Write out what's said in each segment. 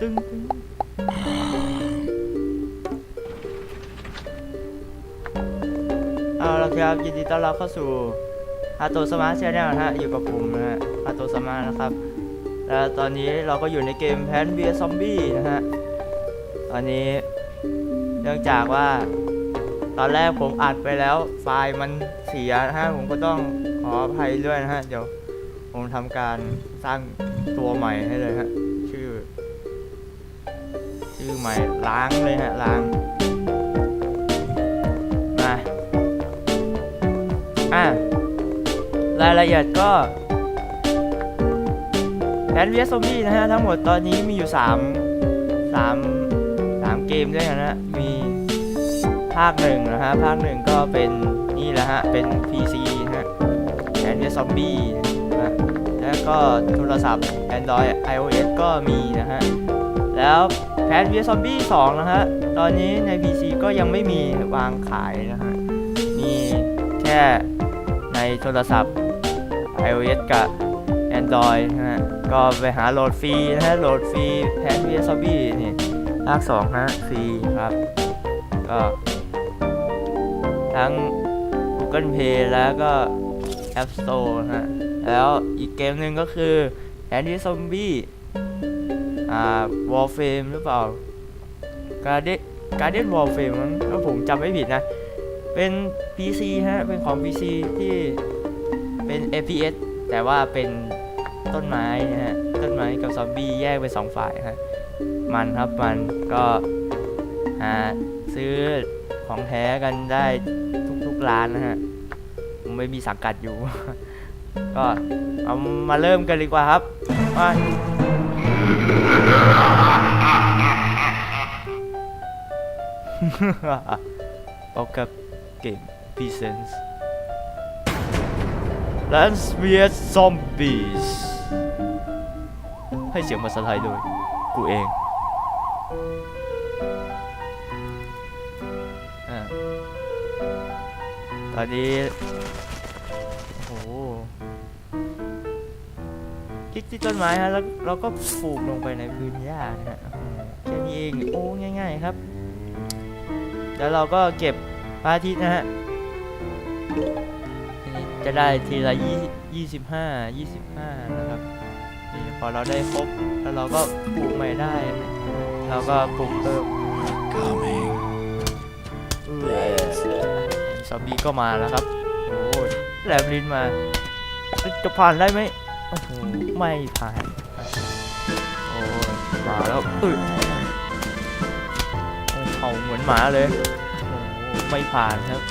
ตึงตึงเอาละครับยินดีต้อนรับเข้าสู่ฮาโตสมาร์ทแชนแนลนะฮะอยู่กับผมนะฮะฮาโตสมาร์ทนะครับแล้วตอนนี้เราก็อยู่ในเกมแพนเบียซอมบี้นะฮะตอนนี้เนื่องจากว่า ตอนแรกผมอัดไปแล้วไฟล์มันเสียนะฮะผมก็ต้องขออภัยด้วยนะฮะเดี๋ยวผมทำการสร้างตัวใหม่ให้เลยฮะ ชื่อใหม่ล้างเลยฮะล้างมาอะรายละเอียดก็แพนเวียสซอมบี้นะฮะทั้งหมดตอนนี้มีอยู่ 3 3 3 เกมด้วยกันนะฮะมีภาคหนึ่งนะฮะภาคหนึ่งก็เป็นนี่แหละฮะเป็น PC นะฮะแพนเวียสซอมบี้นะฮะแล้วก็โทรศัพท์ Android iOS ก็มีนะฮะแล้ว แพนเวียซอมบี้2นะฮะ ตอนนี้ใน PC ก็ยังไม่มีวางขายนะฮะ มีแค่ในโทรศัพท์ iOS กับ Android นะฮะ ก็ไปหาโหลดฟรีนะฮะ โหลดฟรีแพนเวียซอมบี้นี่ภาค2ฮะฟรีครับ ก็ ทั้ง Google Play แล้วก็ App Store นะฮะ แล้วอีกเกมหนึ่งก็คือแพนเวียซอมบี้ อ่า Warframe หรือเปล่า Guardian Guardian Warframe มั้งถ้าผมจำไม่ผิดนะ เป็น PC ฮะ เป็นของ PC ที่เป็น FPS แต่ว่าเป็นต้นไม้นะฮะ ต้นไม้กับซอมบี้แยกเป็นสองฝ่ายฮะ มันครับมันก็หาซื้อของแท้กันได้ทุกๆร้านนะฮะ ผมไม่มีสังกัดอยู่ ก็เอามาเริ่มกันดีกว่าครับมา เอากับเกม Presents Let's be Zombies ให้เสียงภาษาไทยโดย กูเองอ่าตอนนี้ ที่ต้นไม้ฮะแล้วเราก็ปลูกลงไปในพื้นหญ้านะฮะอืมแค่นี้เองโอ้ง่าย ๆครับ แล้วเราก็เก็บพระอาทิตย์นะฮะทีนี้จะได้ทีละยี่ยี่สิบห้ายี่สิบห้านะครับนี่พอเราได้ครบแล้วเราก็ปลูกใหม่ได้นะเราก็ปลูกเพิ่มเออซอมบี้ก็มาแล้วครับโอ้ยแหลมลิ้นมาเอ้ยจะผ่านได้ไหม โอ้โหไม่ผ่านครับโอ้ยมาแล้วเออโอ้ยเห่าเหมือนหมาเลยโอ้โหไม่ผ่านครับ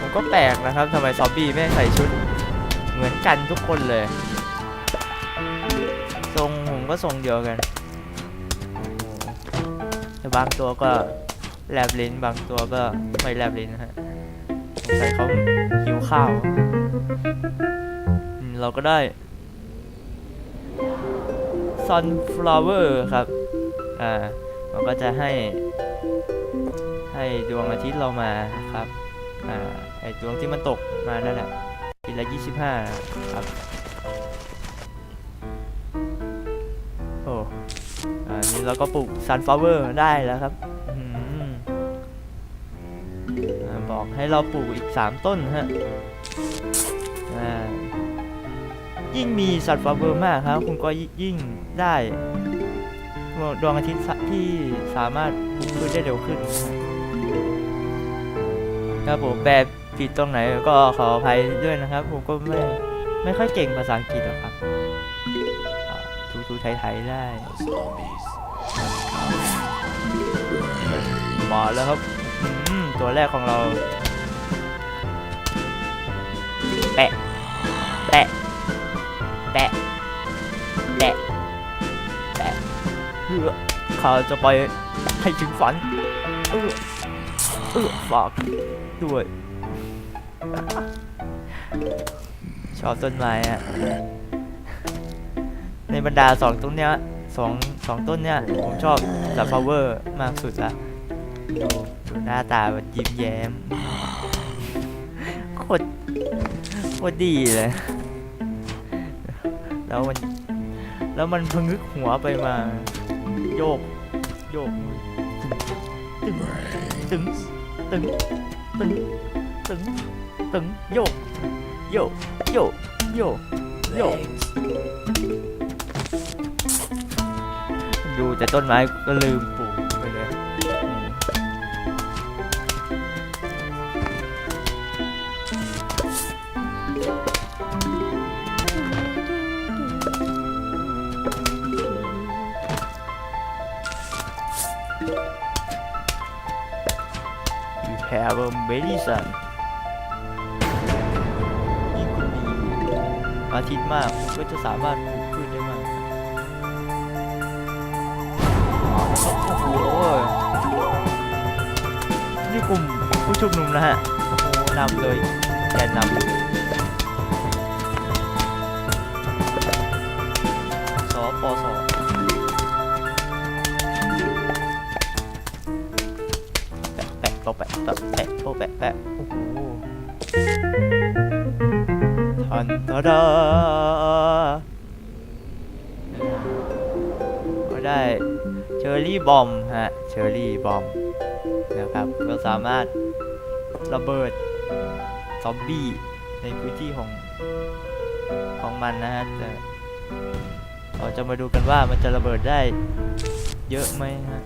ผมก็แปลกนะครับทำไมซอมบี้ไม่ใส่ชุด เหมือนกันทุกคนเลยทรงผมก็ทรงเดียวกันโอ้โหแต่บางตัวก็แลบลิ้นบางตัวก็ไม่แลบลิ้นนะฮะ สงสัยเขาหิวข้าวเราก็ได้ sunflower ครับ อ่า มันก็จะให้ ให้ดวงอาทิตย์เรามาครับ อ่า ไอดวงที่มันตกมานั่นแหละทีละยี่สิบห้าครับ โอ้อ่านี่เราก็ปลูก sunflower ได้แล้วครับ 2 ให้เราปลูกอีก 3 ต้นฮะยิ่งมีสัตว์ฟาร์มเวอร์มากครับ คุณก็ยิ่งได้ดวงอาทิตย์ที่สามารถบุกพื้นได้เร็วขึ้น ครับผมแบบผิดตรงไหนก็ขออภัยด้วยนะครับ ผมก็ไม่ไม่ค่อยเก่งภาษาอังกฤษหรอกครับทูทูไทยๆได้มาแล้วครับ ตัวแรกของเรา แปะ แปะ แปะ แปะ แปะเพื่อข้าจะไปให้ถึงฝัน เออ เออฝากด้วย ชอบต้นไม้อะในบรรดาสองต้นเนี้ยสองสองต้นเนี้ยผมชอบซัฟเวอร์มากสุดละ ดูดูหน้าตามันยิ้มแย้มโคตรโคตรดีเลย แล้วมัน แล้วมันพงึกหัวไปมา โยก โยกตึงตึงตึงตึงตึงตึงโยกโยกโยกโยกโยกดูแต่ต้นไม้ก็ลืมป have a medicine ยิ่งคุณมีอาทิตย์มากคุณก็จะสามารถปลูกพืชได้มากโอ้โหนี่กลุ่มผู้ชุมนุมนะฮะโอ้โหนำเลยแกนนำสปส แปะโปะแปะแปะแปะโปะแปะแปะโอ้โหทันตะดาก็ได้เชอร์รี่บอมฮะเชอร์รี่บอมนะครับก็สามารถระเบิดซอมบี้ในพื้นที่ของของมันนะฮะแต่เราจะมาดูกันว่ามันจะระเบิดได้เยอะไหมฮะ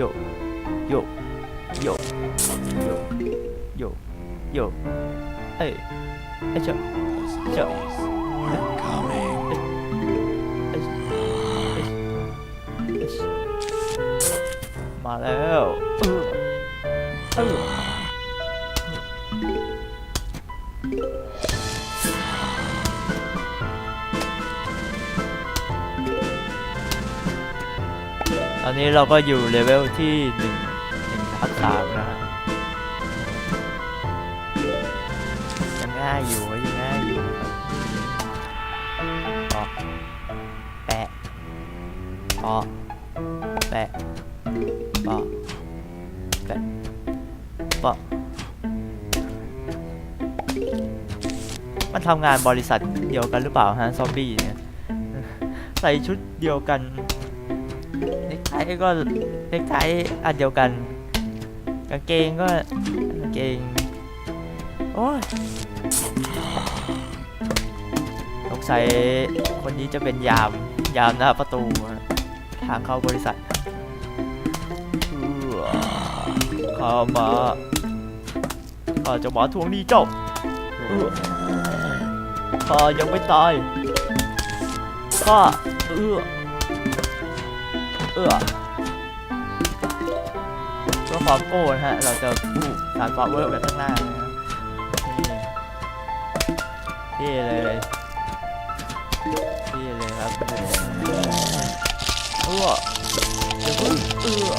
Coming. เอ้ยเอ้ยเอ้ยมาแล้วเออเออ ตอนนี้เราก็อยู่เลเวลที่หนึ่งหนึ่งทับสามนะฮะยังง่ายอยู่ยังง่ายอยู่ปอกแปะปอกแปะปอกแปะปอกมันทำงานบริษัทเดียวกันหรือเปล่าฮะซอมบี้เนี่ย ใส่ชุดเดียวกัน ก็เน็กไทอันเดียวกัน กางเกงก็กางเกงโอ้ยสงสัยคนนี้จะเป็นยามยามหน้าประตูทางเข้าบริษัทเออข้ามาข้าจะมาทวงหนี้เจ้าเออข้ายังไม่ตายข้าเอื้อเอื้อ พื่อความโก้นะฮะ เราจะพูดสารฟอเวอร์แบบข้างหน้านะฮะนี่เท่เลยเท่เลยครับเออเดี๋ยวเพิ่งเอือ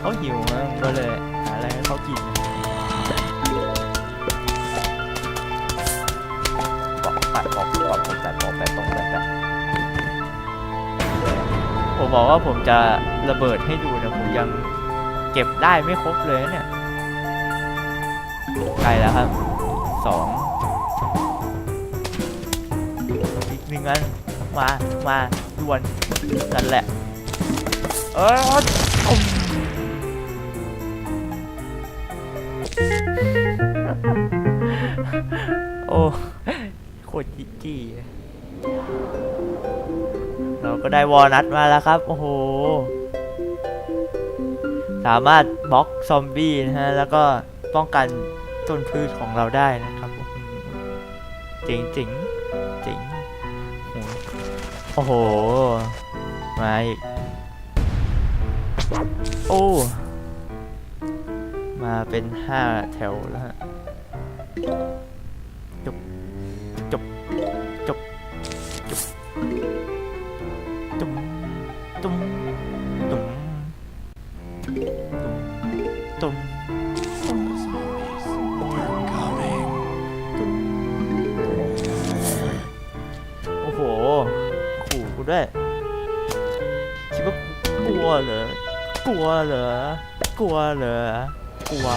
เขาหิวนะก็เลยหาอะไรให้เขากินปอกแปะปอกปอกแปะปอกแปะปอกแปะ ผมบอกว่าผมจะระเบิดให้ดูนะผมยังเก็บได้ไม่ครบเลยเนี่ยใกล้แล้วครับสองอีกหนึ่งอันมามาด่วนนั่นแหละ เออโอ้โคตรจิจี้ ก็ได้วอลนัทมาแล้วครับ โอ้โห สามารถบล็อกซอมบี้นะฮะ แล้วก็ป้องกันต้นพืชของเราได้นะครับอื้อหือเจ๋งจ๋งเจ๋งโอ้โห มาอีก โอ้ มาเป็นห้าแถวแล้วฮะ ตุ้มโอ้โห ขู่กูด้วยคิดว่ากลัวเหรอกลัวเหรอกลัวเหรอกลัว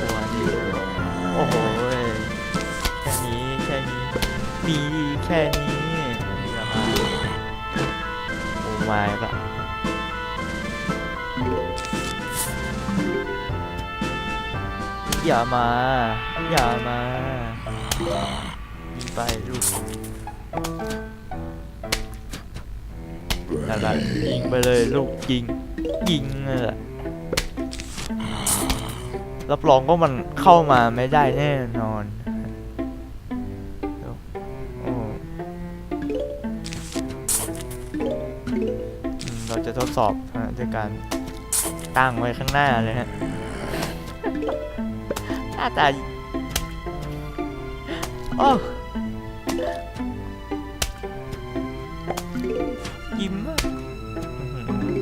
กลัวดิโอ้โหแค่นี้แค่นี้มีแค่นี้อย่ามาโอ้ไม่ก็ อย่ามา อย่ามายิงไปลูกนั่นแหละยิงไปเลยลูกยิง ยิงเลยแหละรับรองว่ามันเข้ามาไม่ได้แน่นอนเราจะทดสอบด้วยการตั้งไว้ข้างหน้าเลยฮะ หน้าตาโอ้ยิ้มอะอื้อหือ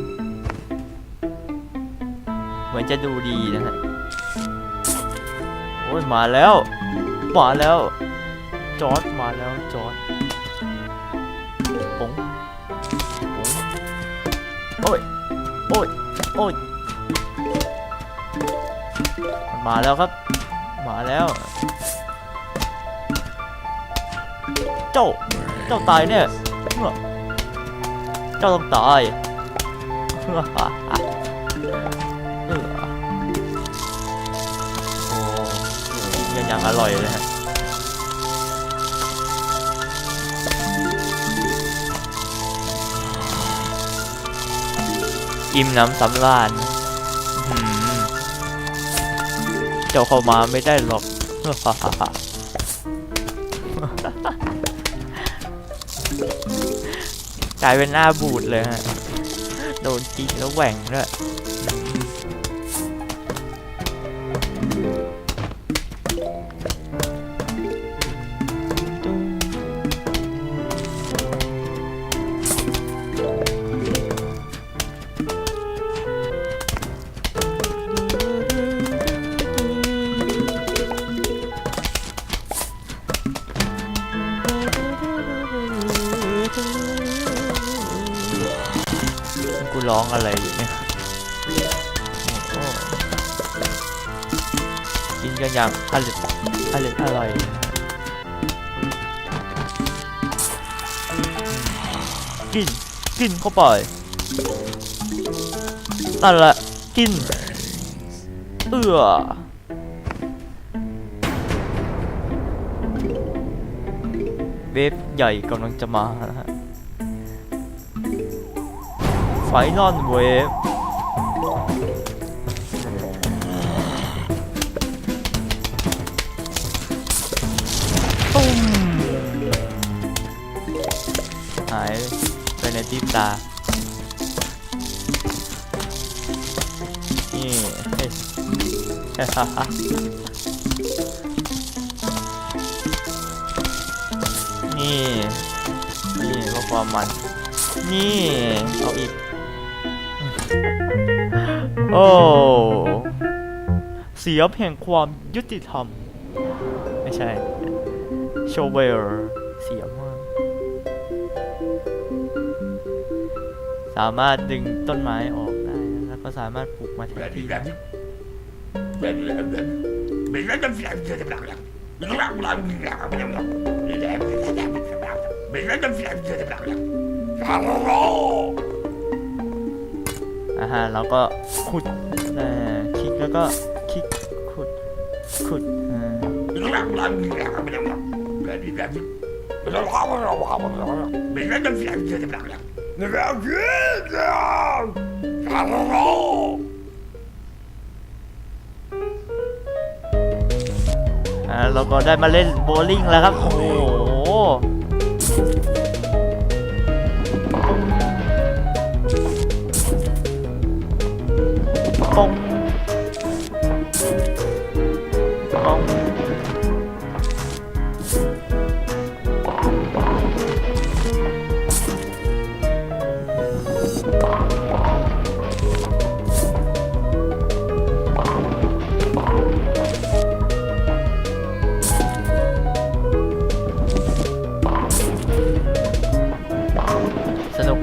เหมือนจะดูดีนะฮะ โอ้ยมาแล้ว มาแล้ว จอร์ดมาแล้ว จอร์ดปุ๋งปุ๋งโอ้ย โอ้ย โอ้ย มาแล้วครับ มาแล้ว เจ้า เจ้าตายเนี่ย เจ้าต้องตายเออโอ้กินกันอย่างอร่อยเลยฮะอิ่มน้ำสำราญ เจ้าเข้ามาไม่ได้หรอกกลายเป็นหน้าบูดเลยฮะ โดนจิงแล้วแหว่งด้วย กูร้องอะไรอยู่เนี่ยกินกันอย่างอร่อยอร่อยอร่อยกินกินเข้าไปนั่นแหละกินเอือเวฟใหญ่กำลังจะมานะฮะ ไฟนอลเวฟตุ้มหายไปในพริบตา นี่เฮ้ยฮ่าฮ่านี่ นี่เพื่อความมัน นี่ เอาอีก โอ้เสียบแห่งความยุติธรรม ไม่ใช่ โชเวลเสียมาก สามารถดึงต้นไม้ออกได้ แล้วก็สามารถปลูกมาแทนที่ได้ ฮะแล้วก็ขุดอ่าคลิกแล้วก็คลิกขุดขุดอ่าอ่าเราก็ได้มาเล่นโบว์ลิ่งแล้วครับ โอ้โห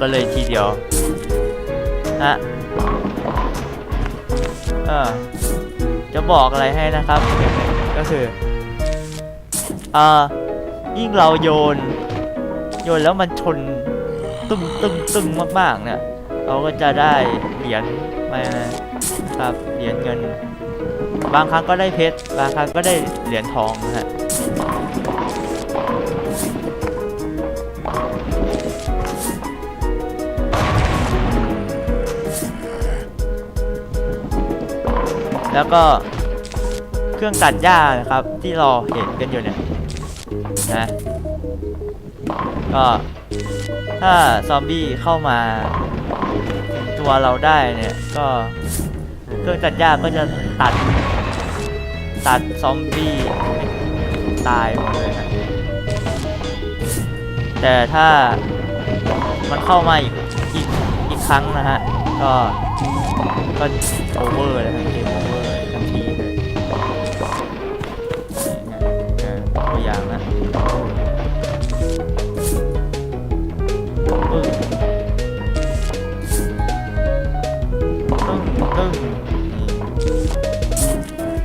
กันเลยทีเดียวฮะเออจะบอกอะไรให้นะครับ ก็คืออ่อยิ่งเราโยน โยนแล้วมันชนตึ้งตึ้งตึ้งมากๆเนี่ยเราก็จะได้เหรียญมาครับเหรียญเงิน บางครั้งก็ได้เพชรบางครั้งก็ได้เหรียญทองนะฮะ แล้วก็เครื่องตัดหญ้านะครับที่ราเห็นกันอยู่เนี่ยนะก็ถ้าซอมบี้เข้ามาตัวเราได้เนี่ยก็เครื่องตัดหญ้าก็จะตัด ตัดซอมบี้ตายหมดเลยนะแต่ถ้ามันเข้ามาอีกอีกอีกครั้งนะฮะก็ก็โอเวอร์เลยฮะ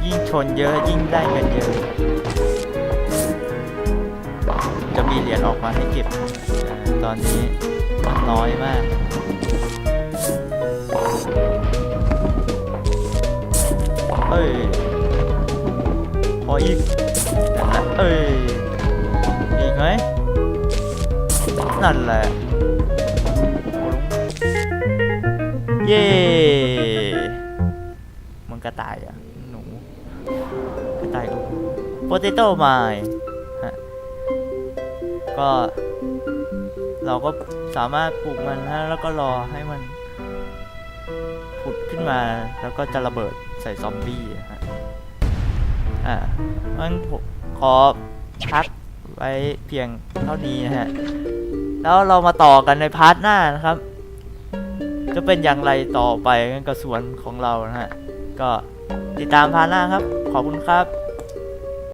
ยิ่งชนเยอะยิ่งได้เงินเยอะ จะมีเหรียญออกมาให้เก็บ ตอนนี้มันน้อยมากเอ้ยพออีกนั่นแหละเอ้ย อีกไหมนั่นแหละโอ้ลงเย้ กระต่ายโปเตโต้ไมฮะก็ เราก็สามารถปลูกมันนะแล้วก็รอให้มันผุดขึ้นมาแล้วก็จะระเบิดใส่ซอมบี้ฮะอ่ามันผมขอพักไว้เพียงเท่านี้นะฮะ แล้วเรามาต่อกันในพาร์ทหน้านะครับ จะเป็นอย่างไรต่อไปกันกับสวนของเรานะฮะ ก็ ติดตามพาร์ทหน้าครับ ขอบคุณครับ